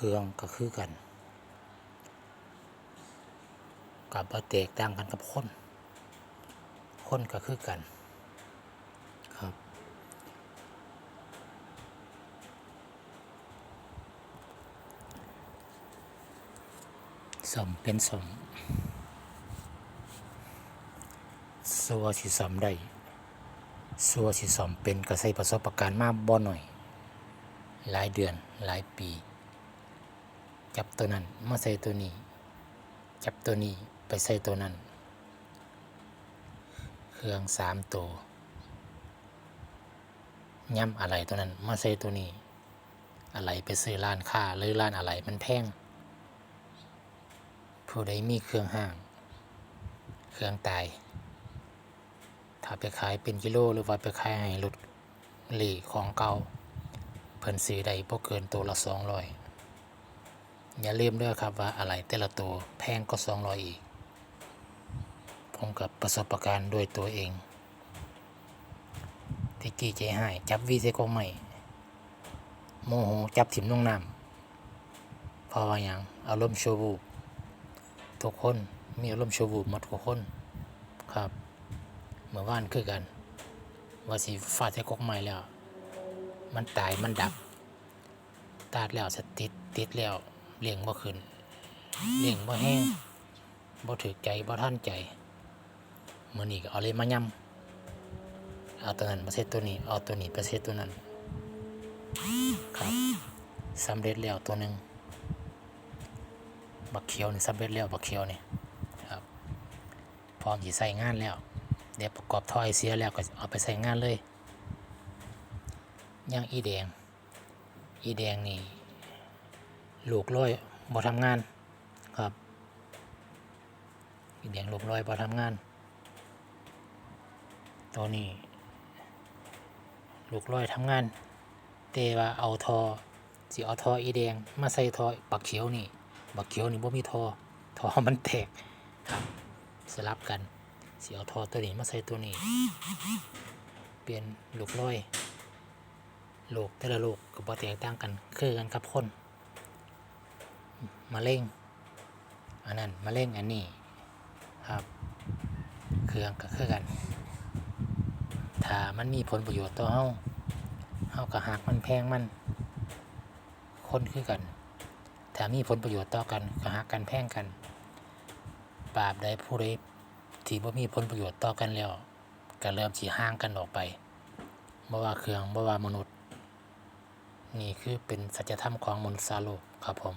เครื่องก็คือกัน กับบ่แตกต่างกันกับคนคนก็คือกันครับ สมเป็นสมสัวสิสมได้สัวสิสมเป็นก็ใส่ประสบการณ์มาบ่หน่อย หลายเดือนหลายปี จับตัวนั้นมาใส่ตัวนี้ จับตัวนี้ไปใส่ตัวนั้น เครื่องสามตัวย่ำอะไรตัวนั้นมาใส่ตัวนี้ อะไรไปซื้อร้านค้าหรือร้านอะไรมันแพงผู้ใดมีเครื่องห้าง เครื่องตาย ถ้าไปขายเป็นกิโลหรือว่าไปขายให้รถหลีของเก่าเพิ่นซื้อได้บ่เกินตัวละสองร้อย อย่าลืมด้วยครับว่าอะไรแต่ละตัวแพงก็สองร้อยอีกผมกับประสบการณ์ด้วยตัวเองที่กี้ใจหายจับวีเซกองใหม่โมโหจับถิ่มลงน้ำเพราะว่าหยังอารมณ์ชั่ววูบทุกคนมีอารมณ์ชั่ววูบหมดทุกคนครับเมื่อวานคือกันว่าสิฟาดใส่กอกใหม่แล้ว มันตายมันดับ ตาดแล้วสติดติดแล้ว เลี้ยงบ่ขึ้นเลี้ยงบ่แห้งบ่ถึกใจบ่ท่านใจเมื้อนี้ก็เอาเลยมาย่ำเอาตัวนั้นมาเซตตัวนี้เอาตัวนี้ไปเซตตัวนั้นครับสำเร็จแล้วตัวหนึ่งบักเขียวนี่สำเร็จแล้วบักเขียวนี่ครับพร้อมสิใส่งานแล้ว เดี๋ยวประกอบท่อไอเสียแล้วก็เอาไปใส่งานเลยย่างอีแดง อีแดงนี่ ลูกร้อยบ่ทำงานครับอีแดงลูกร้อยบ่ทำงาน ตัวนี้ ลูกร้อยทำงาน แต่ว่าเอาทอสิเอาทออีแดงมาใส่ทอบักเขียวนี่ บักเขียวนี่บ่มีทอทอมันแตกครับสลับกันสิเอาทอตัวนี้มาใส่ตัวนี้ เปลี่ยนลูกร้อยลูกแต่ละลูกก็บ่แตกต่างกันคือกันกับคน มะเร็งอันนั้นมะเร็งอันนี้ครับเครื่องก็คือกัน ถ้ามันมีผลประโยชน์ต่อเฮาเฮาก็หักมันแพงมัน คนคือกัน ถ้ามีผลประโยชน์ต่อกันก็หักกันแพงกันปราบใดผู้ใดที่บ่มีผลประโยชน์ต่อกันแล้วก็เริ่มสิห่างกันออกไปบ่ว่าเครื่องบ่ว่ามนุษย์ นี่คือเป็นสัจธรรมของมนุษย์สาโลกครับผม